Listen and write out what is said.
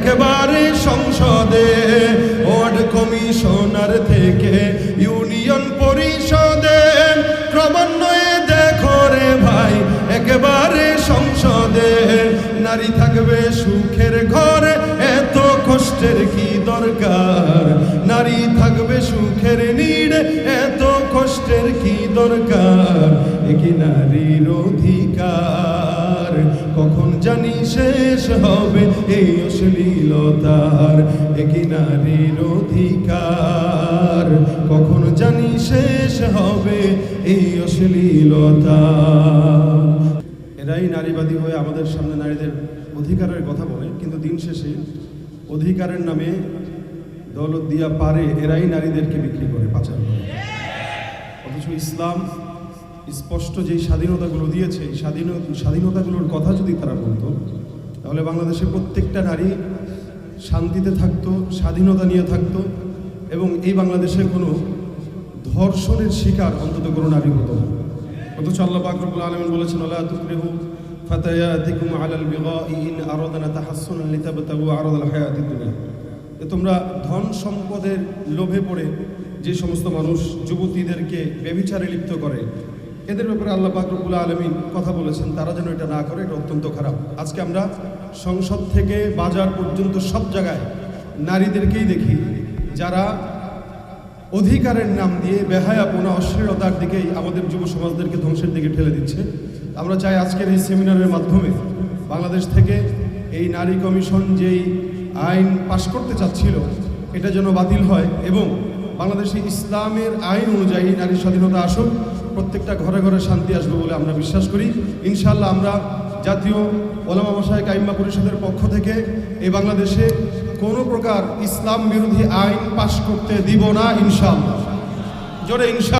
একেবারে সংসদে, ward commissioner থেকে ইউনিয়ন পরিষদে। ক্রমান্বয়ে দেখো রে ভাই, একেবারে সংসদে। নারী থাকবে সুখের ঘরে, এত কষ্টের কি দরকার? নারী থাকবে সুখের নিড়ে, এত কষ্টের কি দরকার? একই নারীর অধিকার? শেষ হবে এই অশ্লীলতার। একই নারীর অধিকার। কখন জানি শেষ হবে এই অশ্লীলতা এরাই নারীবাদী হয়ে আমাদের সামনে নারীদের অধিকারের কথা বলে, কিন্তু দিন শেষে অধিকারের নামে দৌলত দিয়া পারে, এরাই নারীদেরকে বিক্রি করে, পাচার করে। অথচ ইসলাম স্পষ্ট যেই স্বাধীনতাগুলো দিয়েছে স্বাধীন স্বাধীনতাগুলোর কথা যদি তারা বলতো তাহলে বাংলাদেশের প্রত্যেকটা নারী শান্তিতে থাকতো, স্বাধীনতা নিয়ে থাকতো এবং এই বাংলাদেশে কোনো ধর্ষণের শিকার অন্তত কোনো নারী হতো অথচ আল্লাহ বাকরবুল আলমিন বলেছেন আল্লাহ ইন তোমরা ধন সম্পদের লোভে পড়ে যে সমস্ত মানুষ যুবতীদেরকে ব্যভিচারে লিপ্ত করে এদের ব্যাপারে আল্লাহ বাকরবুল আলমিন কথা বলেছেন, তারা যেন এটা না করে, এটা অত্যন্ত খারাপ। আজকে আমরা সংসদ থেকে বাজার পর্যন্ত সব জায়গায় নারীদেরকেই দেখি, যারা অধিকারের নাম দিয়ে বেহায়াপনা অশ্লীলতার দিকেই আমাদের যুব সমাজদেরকে ধ্বংসের দিকে ঠেলে দিচ্ছে। আমরা চাই আজকের এই সেমিনারের মাধ্যমে বাংলাদেশ থেকে এই নারী কমিশন যেই আইন পাশ করতে চাচ্ছিল, এটা যেন বাতিল হয় এবং বাংলাদেশে ইসলামের আইন অনুযায়ী নারী স্বাধীনতা আসুক, প্রত্যেকটা ঘরে ঘরে শান্তি আসবে বলে আমরা বিশ্বাস করি। ইনশাল্লাহ আমরা জাতীয় ওলামা মশাই কাইম্মা পরিষদের পক্ষ থেকে এই বাংলাদেশে কোনো প্রকার ইসলাম বিরোধী আইন পাশ করতে দিব না ইনশাল্লাহ জোরে ইনশাল্লাহ